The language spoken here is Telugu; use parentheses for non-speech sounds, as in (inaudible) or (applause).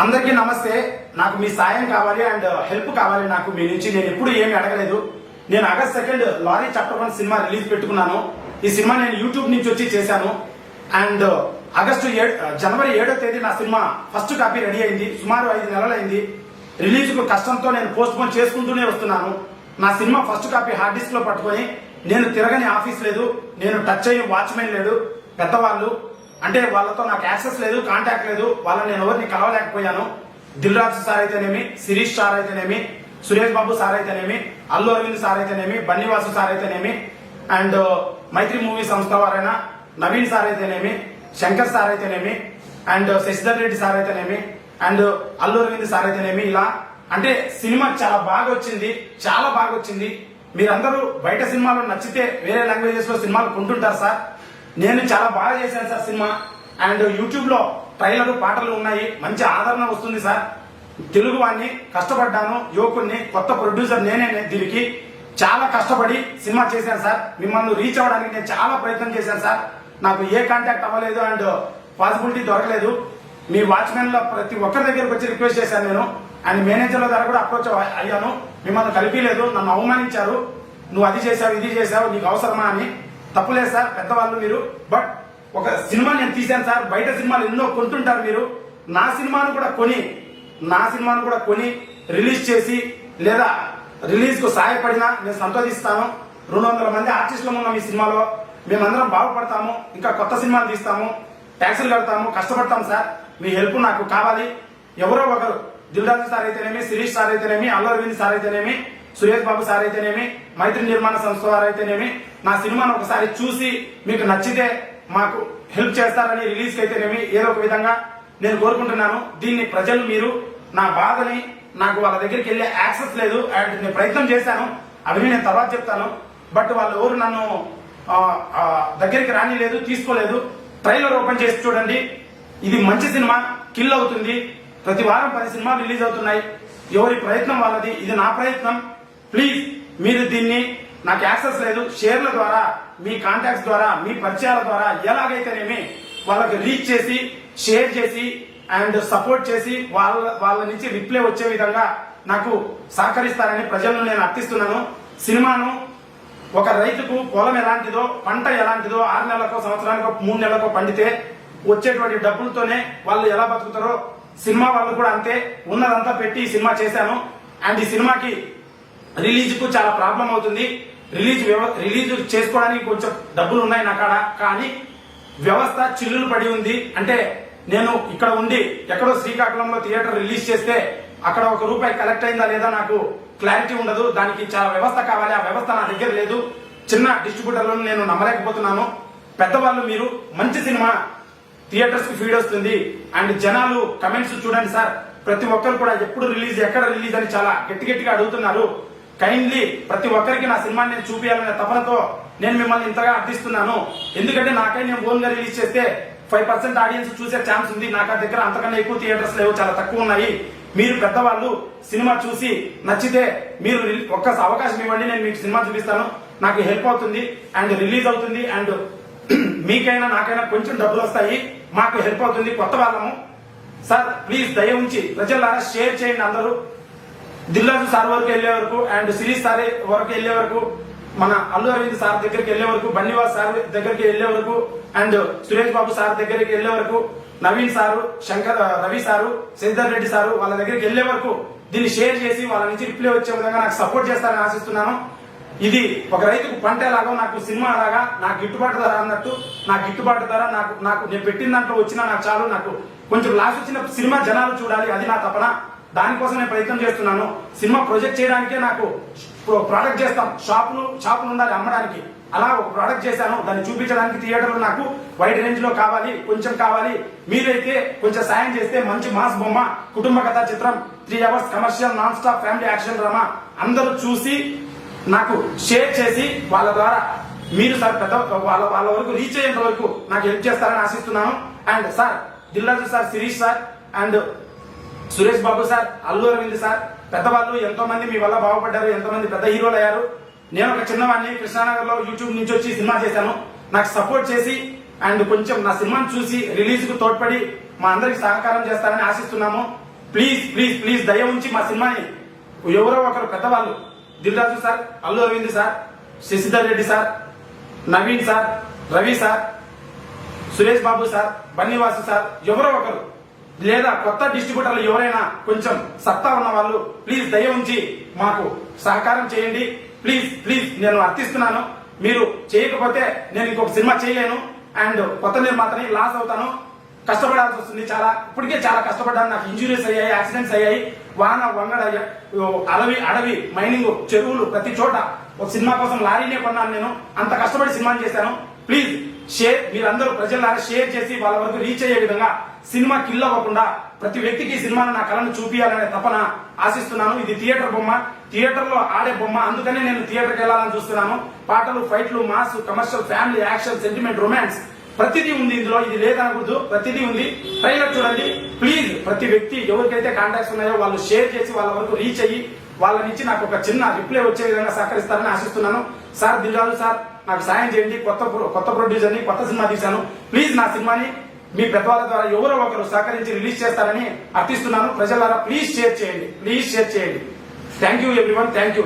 అందరికీ నమస్తే. నాకు మీ సాయం కావాలి అండ్ హెల్ప్ కావాలి నాకు మీ నుంచి. నేను ఎప్పుడు ఏమి అడగలేదు. నేను August second lorry chapter one cinema release పెట్టుకున్నాను. ఈ సినిమా నేను యూట్యూబ్ నుంచి వచ్చి చేశాను. అండ్ ఆగస్టు ఏడు జనవరి ఏడో తేదీ నా సినిమా ఫస్ట్ కాపీ రెడీ అయింది. సుమారు ఐదు నెలలైంది రిలీజ్కు కష్టంతో నేను పోస్ట్ పోన్ చేసుకుంటూనే వస్తున్నాను. నా సినిమా ఫస్ట్ కాపీ హార్డ్ డిస్క్లో పట్టుకొని నేను తిరగని ఆఫీస్ లేదు. నేను టచ్ అయ్యే వాచ్మెన్ లేడు పెద్దవాళ్ళు అంటే వాళ్ళతో నాకు యాక్సెస్ లేదు కాంటాక్ట్ లేదు. వాళ్ళని నేను ఎవరిని కలవలేకపోయాను. దిల్ రాజు సార్ అయితేనేమి శిరీష్ సార్ అయితేనేమి సురేష్ బాబు సార్ అయితేనేమి అల్లు అరవింద్ సార్ అయితేనేమి బన్నివాసు సార్ అయితేనేమి అండ్ మైత్రి మూవీ సంస్థ వారైన నవీన్ సార్ అయితేనేమి శంకర్ సార్ అయితేనేమి అండ్ శశిధర్ రెడ్డి సార్ అయితేనేమి అండ్ అల్లు అరవింద్ సార్ అయితేనేమి ఇలా అంటే సినిమా చాలా బాగా వచ్చింది చాలా బాగా వచ్చింది. మీరందరూ బయట సినిమాలు నచ్చితే వేరే లాంగ్వేజెస్లో సినిమాలు కొంటుంటారు సార్. నేను చాలా బాగా చేశాను సార్ సినిమా. అండ్ యూట్యూబ్లో ట్రైలర్ పాటలు ఉన్నాయి. మంచి ఆదరణ వస్తుంది సార్. తెలుగు వాడిని కష్టపడ్డాను. యువకుడిని కొత్త ప్రొడ్యూసర్ నేనే దీనికి చాలా కష్టపడి సినిమా చేశాను సార్. మిమ్మల్ని రీచ్ అవ్వడానికి నేను చాలా ప్రయత్నం చేశాను సార్. నాకు ఏ కాంటాక్ట్ అవ్వలేదు అండ్ పాసిబిలిటీ దొరకలేదు. మీ వాచ్మెన్లో ప్రతి ఒక్కరి దగ్గరకు వచ్చి రిక్వెస్ట్ చేశాను నేను. అండ్ మేనేజర్ల ద్వారా కూడా అప్రోచ్ అయ్యాను. మిమ్మల్ని కలిపిలేదు నన్ను అవమానించారు. నువ్వు అది చేశావు ఇది చేశావు నీకు అవసరమా అని తప్పులేదు సార్ పెద్దవాళ్ళు మీరు. బట్ ఒక సినిమా నేను తీశాను సార్ బయట సినిమాలు ఎన్నో కొంటుంటారు మీరు. నా సినిమాను కూడా కొని నా సినిమాను కూడా కొని రిలీజ్ చేసి లేదా రిలీజ్కు సహాయపడినా నేను సంతోషిస్తాను. రెండు వందల మంది ఆర్టిస్టులు ఉన్నాం ఈ సినిమాలో. మేమందరం బాగుపడతాము ఇంకా కొత్త సినిమాలు తీస్తాము ట్యాక్సులు కడతాము కష్టపడతాం సార్. మీ హెల్ప్ నాకు కావాలి. ఎవరో ఒకరు దిల్రాజు సార్ అయితేనేమి శిరీష్ సార్ అయితేనేమి అల్లు అరవింద్ సార్ అయితేనేమి సురేష్ బాబు సార్ అయితేనేమి మైత్రి నిర్మాణ సంస్థ వారు అయితేనేమి నా సినిమాను ఒకసారి చూసి మీకు నచ్చితే మాకు హెల్ప్ చేస్తారని రిలీజ్ అయితేనేమి ఏదో ఒక విధంగా నేను కోరుకుంటున్నాను. దీన్ని ప్రజలు మీరు నా బాధని నాకు వాళ్ళ దగ్గరికి వెళ్ళే యాక్సెస్ లేదు అండ్ నేను ప్రయత్నం చేశాను. అవి నేను తర్వాత చెప్తాను. బట్ వాళ్ళు ఎవరు నన్ను దగ్గరికి రాని దగ్గరికి రానిలేదు తీసుకోలేదు. ట్రైలర్ ఓపెన్ చేసి చూడండి. ఇది మంచి సినిమా కిల్ అవుతుంది. ప్రతి వారం పది సినిమాలు రిలీజ్ అవుతున్నాయి. ఎవరి ప్రయత్నం వాళ్ళది ఇది నా ప్రయత్నం. ప్లీజ్ మీరు దీన్ని నాకు యాక్సెస్ లేదు. షేర్ల ద్వారా మీ కాంటాక్ట్స్ ద్వారా మీ పరిచయాల ద్వారా ఎలాగైతేనేమి వాళ్ళకి రీచ్ చేసి షేర్ చేసి అండ్ సపోర్ట్ చేసి వాళ్ళ వాళ్ళ నుంచి రిప్లై వచ్చే విధంగా నాకు సహకరిస్తారని ప్రజలను నేను అర్థిస్తున్నాను. సినిమాను ఒక రైతుకు పొలం ఎలాంటిదో పంట ఎలాంటిదో ఆరు నెలలకో సంవత్సరానికో మూడు నెలలకో పండితే వచ్చేటువంటి డబ్బులతోనే వాళ్ళు ఎలా బతుకుతారో సినిమా వాళ్ళు కూడా అంతే. ఉన్నదంతా పెట్టి ఈ సినిమా చేశాను. అండ్ ఈ సినిమాకి రిలీజ్కు చాలా ప్రాబ్లం అవుతుంది. రిలీజ్ వ్యవ- రిలీజ్ చేసుకోవడానికి కొంచెం డబ్బులు ఉన్నాయి నా కాడ కానీ వ్యవస్థ చిల్లులు పడి ఉంది. అంటే నేను ఇక్కడ ఉండి ఎక్కడో శ్రీకాకుళంలో థియేటర్ రిలీజ్ చేస్తే అక్కడ ఒక రూపాయి కలెక్ట్ అయిందా లేదా నాకు క్లారిటీ ఉండదు. దానికి చాలా వ్యవస్థ కావాలి. ఆ వ్యవస్థ నా దగ్గర లేదు. చిన్న డిస్ట్రిబ్యూటర్లను నేను నమ్మలేకపోతున్నాను. పెద్దవాళ్ళు మీరు మంచి సినిమా థియేటర్స్కి ఫీడ్ వస్తుంది. అండ్ జనాలు కమెంట్స్ చూడండి సార్. ప్రతి ఒక్కరు కూడా ఎప్పుడు రిలీజ్ ఎక్కడ రిలీజ్ అని చాలా గట్టి గట్టిగా అడుగుతున్నారు. కైండ్లీ ప్రతి ఒక్కరికి నా సినిమాని నేను చూపించాలనే తపనతో నేను మిమ్మల్ని ఇంతగా అర్థిస్తున్నాను. ఎందుకంటే నాకై నేను ఓన్గా రిలీజ్ చేస్తే ఫైవ్ పర్సెంట్ ఆడియన్స్ చూసే ఛాన్స్ ఉంది. నాకు దగ్గర అంతకన్నా ఎక్కువ థియేటర్స్ లేవు. చాలా తక్కువ ఉన్నాయి. మీరు పెద్దవాళ్ళు సినిమా చూసి నచ్చితే మీరు రిలీ- ఒక్క అవకాశం ఇవ్వండి. నేను మీకు సినిమా చూపిస్తాను. నాకు హెల్ప్ అవుతుంది. అండ్ రిలీజ్ అవుతుంది. అండ్ (clears throat) మీకైనా నాకైనా కొంచెం డబ్బులు వస్తాయి. మాకు హెల్ప్ అవుతుంది కొత్త వాళ్ళము. సార్ ప్లీజ్ దయ ఉంచి ప్రజలారా షేర్ చేయండి అందరూ. దిల్రాజు సార్ వరకు వెళ్ళే వరకు అండ్ సిరీస్ సార్ వరకు వెళ్ళే వరకు మన అల్లు అరవింద్ సార్ దగ్గరికి వెళ్ళే వరకు బన్నివాస్ సార్ దగ్గరికి వెళ్ళే వరకు అండ్ సురేష్ బాబు సార్ దగ్గరికి వెళ్ళే వరకు Naveen sir Shankar Ravi sir Sridhar Reddy sir వాళ్ళ దగ్గరికి వెళ్ళే వరకు దీన్ని షేర్ చేసి వాళ్ళ నుంచి రిప్లై వచ్చే విధంగా నాకు సపోర్ట్ చేస్తారని ఆశిస్తున్నాను. ఇది ఒక రైతుకు పంట ఎలాగో నాకు సినిమా లాగా నాకు గిట్టుబాటు ధర అన్నట్టు నా గిట్టుబాటు ధర నాకు నాకు నేను పెట్టిన దాంట్లో వచ్చినా నాకు చాలు నాకు కొంచెం లాస్ వచ్చిన సినిమా జనాలు చూడాలి అది నా తపన. దానికోసం నేను ప్రయత్నం చేస్తున్నాను. సినిమా ప్రొజెక్ట్ చేయడానికే నాకు ప్రోడక్ట్ చేస్తాం. షాపులు షాపులు ఉండాలి అమ్మడానికి. అలా ఒక ప్రోడక్ట్ చేశాను. దాన్ని చూపించడానికి థియేటర్లు నాకు వైడ్ రేంజ్లో కావాలి కొంచెం కావాలి. మీరైతే కొంచెం సాయం చేస్తే మంచి మాస్ బొమ్మ కుటుంబ కథ చిత్రం three hours commercial non stop family action drama అందరూ చూసి నాకు షేర్ చేసి వాళ్ళ ద్వారా మీరు సార్ పెద్ద వాళ్ళ వాళ్ళ వరకు రీచ్ అయ్యేంత వరకు నాకు హెల్ప్ చేస్తారని ఆశిస్తున్నాను. And sir Dil Raju sir Sirish sir and Suresh Babu sir Allu Aravind sir పెద్దవాళ్ళు ఎంతో మంది మీ వల్ల బాగుపడ్డారు ఎంతో మంది పెద్ద హీరోలు అయ్యారు. నేను ఒక చిన్నవాడిని కృష్ణానగర్లో యూట్యూబ్ నుంచి వచ్చి సినిమా చేశాను. నాకు సపోర్ట్ చేసి అండ్ కొంచెం నా సినిమాను చూసి రిలీజ్కు తోడ్పడి మా అందరికి సహకారం చేస్తారని ఆశిస్తున్నాము. ప్లీజ్ ప్లీజ్ ప్లీజ్ దయ ఉంచి మా సినిమాని ఎవరో ఒకరు పెద్దవాళ్ళు Dil Raju sir Allu Aravind sir Sasidhar Reddy sir Naveen sir Ravi sir Suresh Babu sir Bunny Vasu sir ఎవరో ఒకరు. లేదా కొత్త డిస్ట్రిబ్యూటర్లు ఎవరైనా కొంచెం సత్తా ఉన్న వాళ్ళు ప్లీజ్ దయ ఉంచి మాకు సహకారం చేయండి. ప్లీజ్ ప్లీజ్ నేను అర్థిస్తున్నాను. మీరు చేయకపోతే నేను ఇంకొక సినిమా చేయలేను. అండ్ కొత్త నిర్మాతని లాస్ అవుతాను. కష్టపడాల్సి వస్తుంది చాలా. ఇప్పటికే చాలా కష్టపడ్డాను. నాకు ఇంజురీస్ అయ్యాయి యాక్సిడెంట్స్ అయ్యాయి. వాన వంగడ అడవి అడవి మైనింగ్ చెరువులు ప్రతి చోట ఒక సినిమా కోసం లారీనే కొన్నాను నేను. అంత కష్టపడి సినిమాని చేశాను. ప్లీజ్ షేర్ మీరందరూ ప్రజలారా షేర్ చేసి వాళ్ళ వరకు రీచ్ అయ్యే విధంగా సినిమా కిల్ అవ్వకుండా ప్రతి వ్యక్తికి సినిమాను నా కళను చూపించాలనే తపన ఆశిస్తున్నాను. ఇది థియేటర్ బొమ్మ. థియేటర్లో ఆడే బొమ్మ. అందుకనే నేను థియేటర్కి వెళ్ళాలని చూస్తున్నాను. పాటలు ఫైట్లు mass commercial family action sentiment romance ప్రతిదీ ఉంది ఇందులో. ఇది లేదనకూడదు. ప్రతిదీ ఉంది. ట్రైలర్ చూడండి. ప్లీజ్ ప్రతి వ్యక్తి ఎవరికైతే కాంటాక్ట్స్ ఉన్నాయో వాళ్ళు షేర్ చేసి వాళ్ళ వరకు రీచ్ అయ్యి వాళ్ళ నుంచి నాకు ఒక చిన్న రిప్లై వచ్చే విధంగా సహకరిస్తారని ఆశిస్తున్నాను. సార్ దిల్రాజు సార్ నాకు సాయం చేయండి కొత్త ప్రొ- కొత్త ప్రొడ్యూసర్ని కొత్త సినిమా తీశాను. ప్లీజ్ నా సినిమాని మీ పెద్దవాళ్ళ ద్వారా ఎవరో ఒకరు సహకరించి రిలీజ్ చేస్తారని అర్థిస్తున్నాను. ప్రజలారా ప్లీజ్ షేర్ చేయండి ప్లీజ్ షేర్ చేయండి. Thank you everyone thank you